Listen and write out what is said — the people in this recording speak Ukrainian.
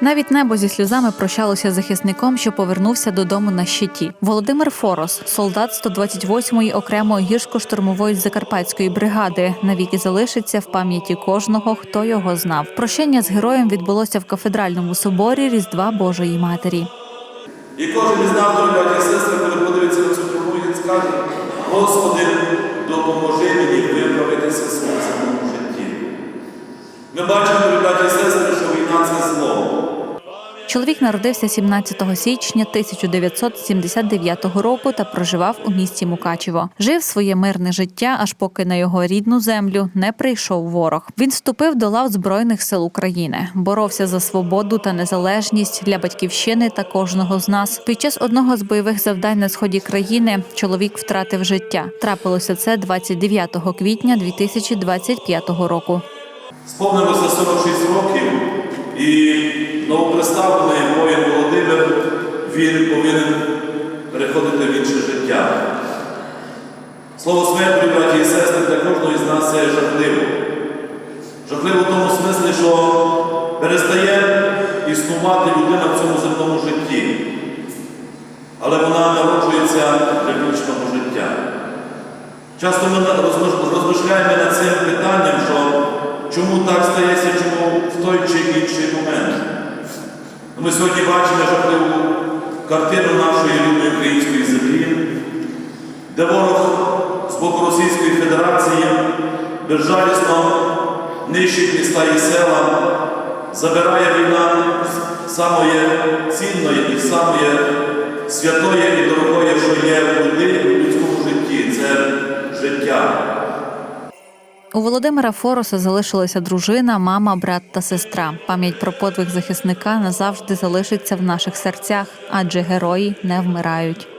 Навіть небо зі сльозами прощалося захисником, що повернувся додому на щиті. Володимир Форос, солдат 128-ї окремої гірсько-штурмової закарпатської бригади, навіки залишиться в пам'яті кожного, хто його знав. Прощення з героєм відбулося в кафедральному соборі Різдва Божої Матері. І кожен із нас, дорогі сестри, коли подивиться на цю трубу, він скаже, Господи, допоможи мені виправитися своєму житті. Ми бачимо, дорогі сестри, що війна це зло. Чоловік народився 17 січня 1979 року та проживав у місті Мукачево. Жив своє мирне життя, аж поки на його рідну землю не прийшов ворог. Він вступив до лав Збройних сил України, боровся за свободу та незалежність для батьківщини та кожного з нас. Під час одного з бойових завдань на сході країни чоловік втратив життя. Трапилося це 29 квітня 2025 року. Сповнилося 46 років, і новоприставлений воїн Володимир, він повинен переходити в інше життя. Слово смерть, дорогі браті і сестри, для кожного із нас це жахливо. Жахливо в тому смислі, що перестає існувати людина в цьому земному житті, але вона народжується для вічного життя. Часто ми розмишляємо над цим питанням, що чому так стається, чому в той чи інший момент. Ми сьогодні бачимо жахливу картину нашої рідної української землі, де ворог з боку Російської Федерації безжалісно нищить міста і села, забирає війна самої цінної і самої святої і дорогої, що є в людському житті це життя. У Володимира Фороса залишилася дружина, мама, брат та сестра. Пам'ять про подвиг захисника назавжди залишиться в наших серцях, адже герої не вмирають.